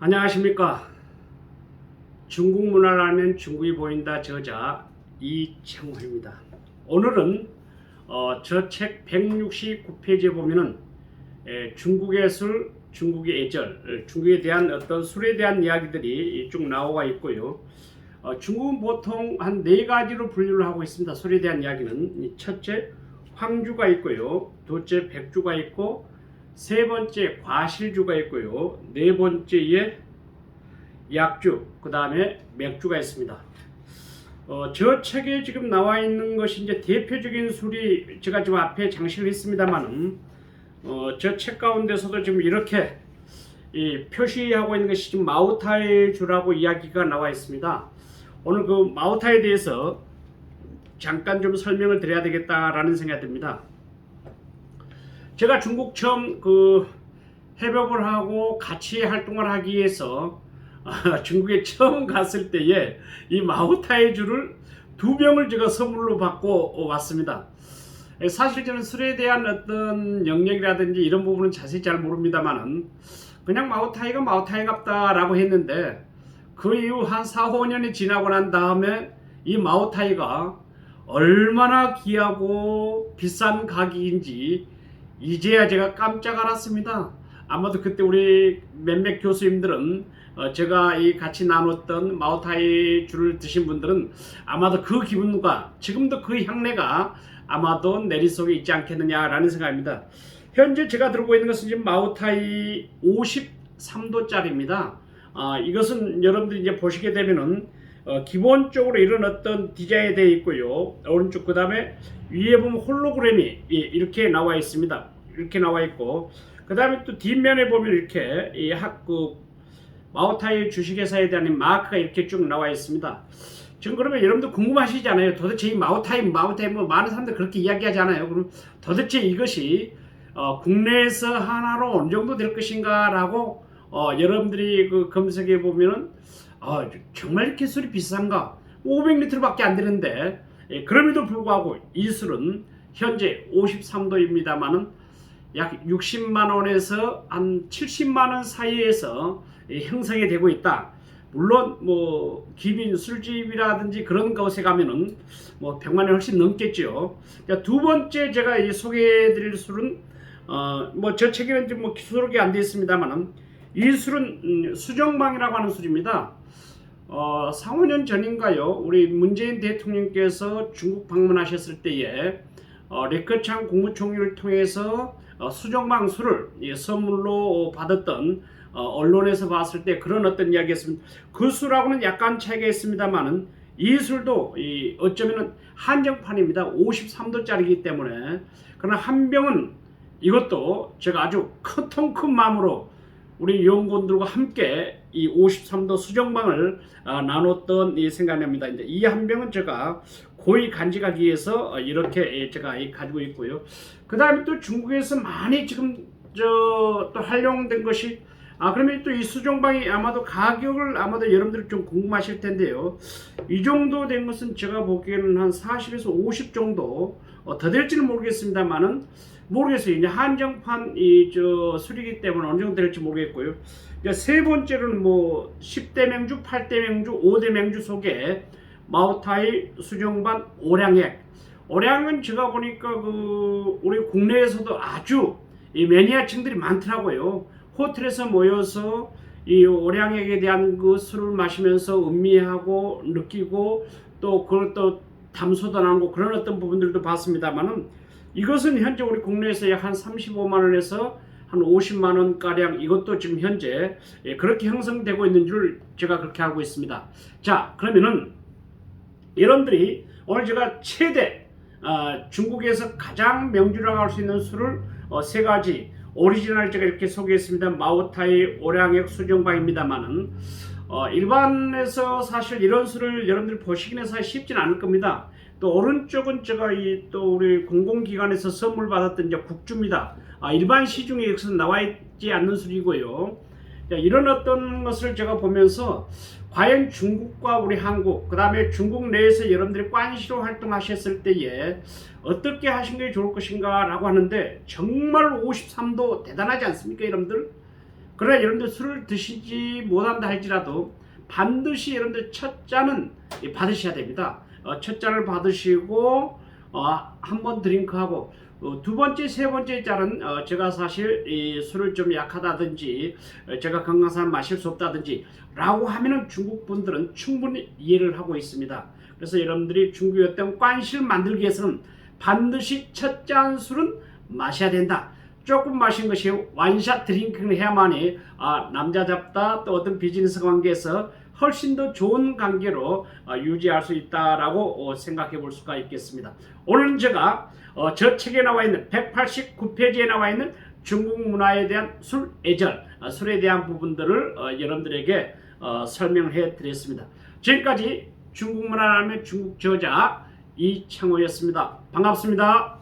안녕하십니까. 중국 문화를 알면 중국이 보인다 저자 이창호입니다. 오늘은 어, 저책 169페이지에 보면은 에, 중국의 술, 중국의 예절, 어, 중국에 대한 어떤 술에 대한 이야기들이 쭉 나오가 있고요. 어, 중국은 보통 한 네 가지로 분류를 하고 있습니다. 술에 대한 이야기는 이 첫째 황주가 있고요, 둘째 백주가 있고 세 번째 과실주가 있고요. 네 번째에 약주, 그 다음에 맥주가 있습니다. 어, 저 책에 지금 나와 있는 것이 이제 대표적인 술이 제가 지금 앞에 장식을 했습니다만은 어, 저 책 가운데서도 지금 이렇게 이 표시하고 있는 것이 지금 마우타이 주라고 이야기가 나와 있습니다. 오늘 그 마우타에 대해서 잠깐 좀 설명을 드려야 되겠다라는 생각이 듭니다. 제가 중국 처음 그 해벽을 하고 같이 활동을 하기 위해서 아, 중국에 처음 갔을 때에 이 마오타이주를 두 병을 제가 선물로 받고 왔습니다. 사실 저는 술에 대한 어떤 영역이라든지 이런 부분은 자세히 잘 모릅니다만은 그냥 마오타이가 마오타이 같다라고 했는데 그 이후 한 4, 5년이 지나고 난 다음에 이 마오타이가 얼마나 귀하고 비싼 가격인지 이제야 제가 깜짝 알았습니다. 아마도 그때 우리 몇몇 교수님들은 어, 제가 이 같이 나눴던 마오타이 줄을 드신 분들은 아마도 그 기분과 지금도 그 향내가 아마도 내리 속에 있지 않겠느냐라는 생각입니다. 현재 제가 들고 있는 것은 지금 마오타이 53도짜리입니다. 아, 이것은 여러분들이 이제 보시게 되면은 어, 기본적으로 이런 어떤 디자인이 되어 있고요. 오른쪽 그 다음에 위에 보면 홀로그램이 예, 이렇게 나와 있습니다. 이렇게 나와 있고 그 다음에 또 뒷면에 보면 이렇게 이학그 마오타이 주식회사에 대한 마크가 이렇게 쭉 나와 있습니다. 지금 그러면 여러분들 궁금하시잖아요. 도대체 이 마오타이, 마오타이 뭐 많은 사람들 그렇게 이야기하잖아요. 그럼 도대체 이것이 어, 국내에서 하나로 어느 정도 될 것인가라고 어, 여러분들이 그 검색해 보면은 어, 정말 이렇게 술이 비싼가? 500리터밖에 안 되는데 예, 그럼에도 불구하고 이 술은 현재 53도입니다만은 약 60만 원에서 한 70만 원 사이에서 예, 형성이 되고 있다. 물론 뭐 기빈 술집이라든지 그런 곳에 가면은 뭐 100만 원 훨씬 넘겠죠. 그러니까 두 번째 제가 이 소개해드릴 술은 어 뭐 저 책에는 좀뭐 기술하게 안 되어 있습니다만은 이 술은 음, 수정방이라고 하는 술입니다. 어, 4, 5년 전인가요? 우리 문재인 대통령께서 중국 방문하셨을 때에 어, 레커창 국무총리를 통해서 어, 수정방 술을 예, 선물로 받았던 어, 언론에서 봤을 때 그런 어떤 이야기였습니다. 그 술하고는 약간 차이가 있습니다만은 이 술도 이 어쩌면은 한정판입니다. 53도짜리이기 때문에 그러나 한 병은 이것도 제가 아주 크통큰 마음으로 우리 연구원들과 함께 이 53도 수정방을 어, 나눴던 이 생각납니다. 이제 이 한 병은 제가 고이 간직하기 위해서 어, 이렇게 예, 제가 가지고 있고요. 그 다음에 또 중국에서 많이 지금 저 또 활용된 것이 아 그러면 또 이 수정방이 아마도 가격을 아마도 여러분들 좀 궁금하실 텐데요. 이 정도 된 것은 제가 보기에는 한 40에서 50 정도 어, 더 될지는 모르겠습니다만은 모르겠어요. 이제 한정판 이저 술이기 때문에 어느 정도 될지 모르겠고요. 이제 세 번째로는 뭐 10대 맹주, 8대 맹주, 5대 맹주 속에 마오타이 수정반 오량액. 오량은 제가 보니까 그 우리 국내에서도 아주 이 매니아층들이 많더라고요. 호텔에서 모여서 이 오량액에 대한 그 술을 마시면서 음미하고 느끼고 또 그걸 또 담소도 나고 그런 어떤 부분들도 봤습니다만은 이것은 현재 우리 국내에서 약 한 35만 원에서 한 50만 원 가량 이것도 지금 현재 예, 그렇게 형성되고 있는 줄 제가 그렇게 알고 있습니다. 자 그러면은 여러분들이 오늘 제가 최대 어, 중국에서 가장 명주라고 할 수 있는 술을 어, 세 가지 오리지널 제가 이렇게 소개했습니다. 마오타이 오량액 수정방입니다만은 어, 일반에서 사실 이런 술을 여러분들이 보시기는 사실 쉽지는 않을 겁니다. 또 오른쪽은 제가 이 또 우리 공공기관에서 선물 받았던 이제 국주입니다. 아, 일반 시중에 여기서 나와 있지 않는 술이고요. 자, 이런 어떤 것을 제가 보면서 과연 중국과 우리 한국, 그 다음에 중국 내에서 여러분들이 관시로 활동하셨을 때에 어떻게 하신 게 좋을 것인가 라고 하는데 정말 53도 대단하지 않습니까, 여러분들? 그러나 여러분들 술을 드시지 못한다 할지라도 반드시 여러분들 첫 잔은 받으셔야 됩니다. 어, 첫 잔을 받으시고 어, 한번 드링크하고 어, 두 번째, 세 번째 잔은 어, 제가 사실 이 술을 좀 약하다든지 어, 제가 건강상 마실 수 없다든지 라고 하면은 중국 분들은 충분히 이해를 하고 있습니다. 그래서 여러분들이 중국의 어떤 관시를 만들기 위해서는 반드시 첫 잔 술은 마셔야 된다. 조금 마신 것이 완샷 드링크를 해야만이 아, 남자답다 또 어떤 비즈니스 관계에서 훨씬 더 좋은 관계로 어, 유지할 수 있다라고 어, 생각해 볼 수가 있겠습니다. 오늘은 제가 어, 저 책에 나와 있는 189페이지에 나와 있는 중국 문화에 대한 술 애절, 어, 술에 대한 부분들을 어, 여러분들에게 어, 설명해 드렸습니다. 지금까지 중국 문화라면 중국 저자 이창호였습니다. 반갑습니다.